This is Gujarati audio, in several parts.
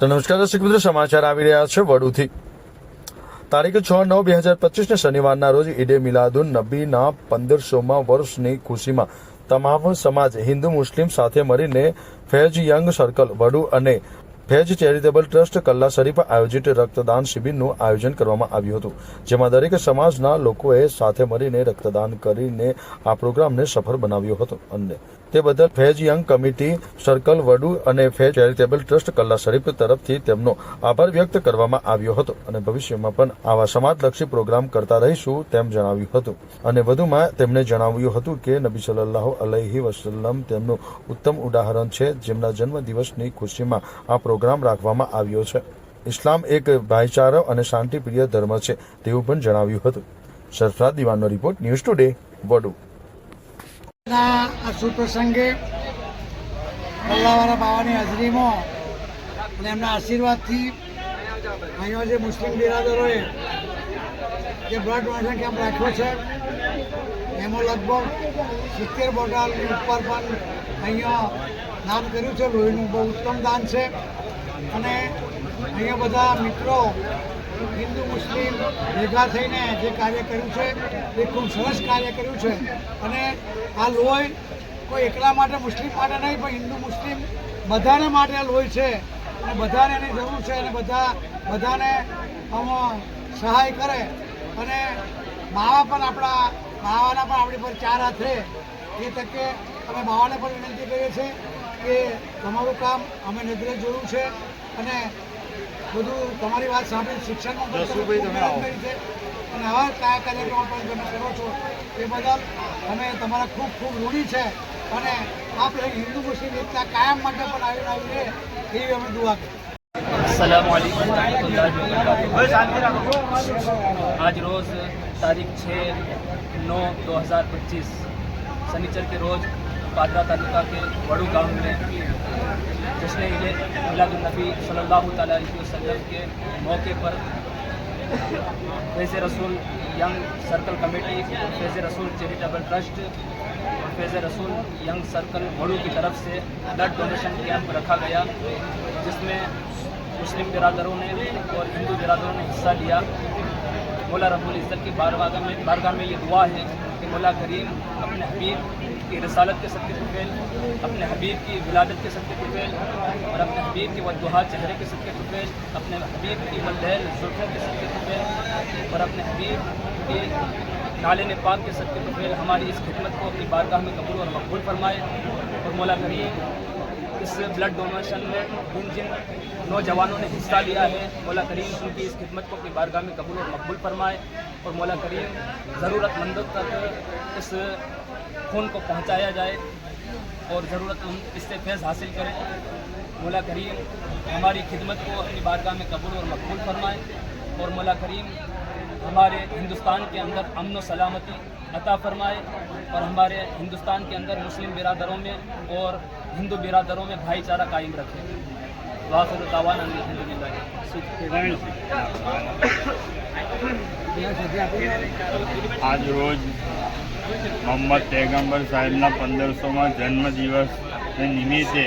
તો નમસ્કાર દર્શક મિત્રો, સમાચાર આવી રહ્યા છે વડુથી. તારીખ છ નવ બે હજાર પચીસને શનિવારના રોજ ઈડે મિલાદુન નબીના પંદરસોમાં વર્ષની ખુશીમાં તમામ સમાજ હિન્દુ મુસ્લિમ સાથે મળીને ફેજ યંગ સર્કલ, વડુ અને ફેજ ચેરિટેબલ ટ્રસ્ટ કલ્લા શરીફ આયોજિત રક્તદાન શિબિરનું આયોજન કરવામાં આવ્યું હતું, જેમાં દરેક સમાજના લોકોએ સાથે મળીને રક્તદાન કરીને આ પ્રોગ્રામને સફળ બનાવ્યો હતો. અને તે બદલ Faiz young committee, circle Vadu અને ફેજ ચેરિટેબલ ટ્રસ્ટ કલ્લા શરીફ તરફથી તેમનો આભાર વ્યક્ત કરવામાં આવ્યો હતો. અને ભવિષ્યમાં પણ આવા સમાજલક્ષી પ્રોગ્રામ કરતા રહીશું તેમ જણાવ્યું હતું. અને વધુમાં તેમણે જણાવ્યું હતું કે નબી સલ્લાહ અલહી વસલમ તેમનું ઉત્તમ ઉદાહરણ છે, જેમના જન્મદિવસની ખુશીમાં આ પ્રોગ્રામ રાખવામાં આવ્યો છે. ઇસ્લામ એક ભાઈચારો અને શાંતિપ્રિય ધર્મ છે તેવું પણ જણાવ્યું હતું. સરફરાજ દિવાનનો રિપોર્ટ ન્યૂઝ ટુડે વડુ આ સુપ્રસંગે અલ્લાહવાળા બાવાની હાજરીમાં અને એમના આશીર્વાદથી અહીંયા જે મુસ્લિમ બિરાદરોએ જે બ્લડ ડોનેશન કેમ્પ રાખ્યો છે, એમાં લગભગ સિત્તેર બોટલ ઉપર પણ અહીંયા દાન કર્યું છે. લોહીનું બહુ ઉત્તમ દાન છે. અને અહીંયા બધા મિત્રો, હિન્દુ, મુસ્લિમ ભેગા થઈને જે કાર્ય કર્યું છે, એ ખૂબ સરસ કાર્ય કર્યું છે. અને આ લોહી કોઈ એકલા માટે, મુસ્લિમ માટે નહીં, પણ હિન્દુ, મુસ્લિમ બધાને માટે લોહી છે. અને બધાને એની જરૂર છે અને બધા, બધાને સહાય કરે. અને બાવા પણ આપણા, બાવાના પણ આપણી પર ચાર હાથ. રહે એ તકે અમે બાવાને પણ વિનંતી કરીએ છીએ. કે તમારું કામ અમે નજરે જોયું છે અને બધું તમારી વાત સાંભળી શિક્ષણમાં અને આવા કયા કાર્યક્રમો પણ તમે કરો છો એ બદલ અમે તમારા ખૂબ ખૂબ રૂઢી છે અને આપણે હિન્દુ મુસ્લિમ એકતા કાયમ માટે પણ આવી આવી છે એવી અમે દુઆ કરીએ. અસલામ આજ રોજ તારીખ છે નौ દો હજાર પચીસ. શનિચર કે રોજ پادرہ تعلقہ کے وڑو گاؤں میں جس میں یہ میلاد النبی صلی اللہ تعالیٰ علیہ وسلم کے موقع پر فیض رسول ینگ سرکل کمیٹی، فیض رسول چیریٹیبل ٹرسٹ اور فیض رسول ینگ سرکل وڑو کی طرف سے بلڈ ڈونیشن کیمپ رکھا گیا، جس میں مسلم برادروں نے اور ہندو برادروں نے حصہ لیا۔ مولا رب العزت کی بارگاہ میں بارگاہ میں یہ دعا ہے کہ مولا کریم اپنے حبیب کی رسالت کے صدقے فیل اپنے حبیب کی ولادت کے صدقے فیل اور اپنے حبیب کی وجوہات چہرے کے صدقے فیل اپنے حبیب کی ولدیل زلفوں کے صدقے فیل اور اپنے حبیب کی نالے پاک کے صدقے فیل ہماری اس خدمت کو اپنی بارگاہ میں قبول اور مقبول فرمائے۔ اور مولا کریم اس بلڈ ڈونیشن میں جن جن نوجوانوں نے حصہ لیا ہے، مولا کریم ان کی اس خدمت کو اپنی بارگاہ میں قبول اور مقبول فرمائے۔ اور مولا کریم ضرورت مندوں تک اس خون کو پہنچایا جائے اور ضرورت ہم اس سے فیض حاصل کریں۔ مولا کریم ہماری خدمت کو اپنی بارگاہ میں قبول اور مقبول فرمائیں اور مولا کریم ہمارے ہندوستان کے اندر امن و سلامتی عطا فرمائے اور ہمارے ہندوستان کے اندر مسلم برادروں میں اور ہندو برادروں میں بھائی چارہ قائم رکھے۔ واخر تعوان آج روز મોહમ્મદ પૈગંબર સાહેબના પંદરસોમાં જન્મદિવસને નિમિત્તે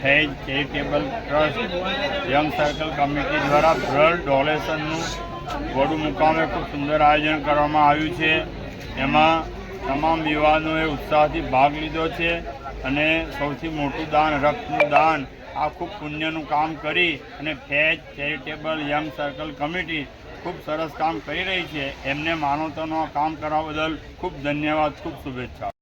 Faiz charitable trust young circle committee દ્વારા બ્લડ ડોનેશનનું વડુ મુકામે ખૂબ સુંદર આયોજન કરવામાં આવ્યું છે. એમાં તમામ યુવાનોએ ઉત્સાહથી ભાગ લીધો છે અને સૌથી મોટું દાન, રક્તનું દાન, આ ખૂબ પુણ્યનું કામ કરી અને Faiz charitable young circle committee ખૂબ સરસ કામ કરી રહી છે. એમને માનવતાનું કામ કરવા બદલ ખૂબ ધન્યવાદ, ખૂબ શુભેચ્છા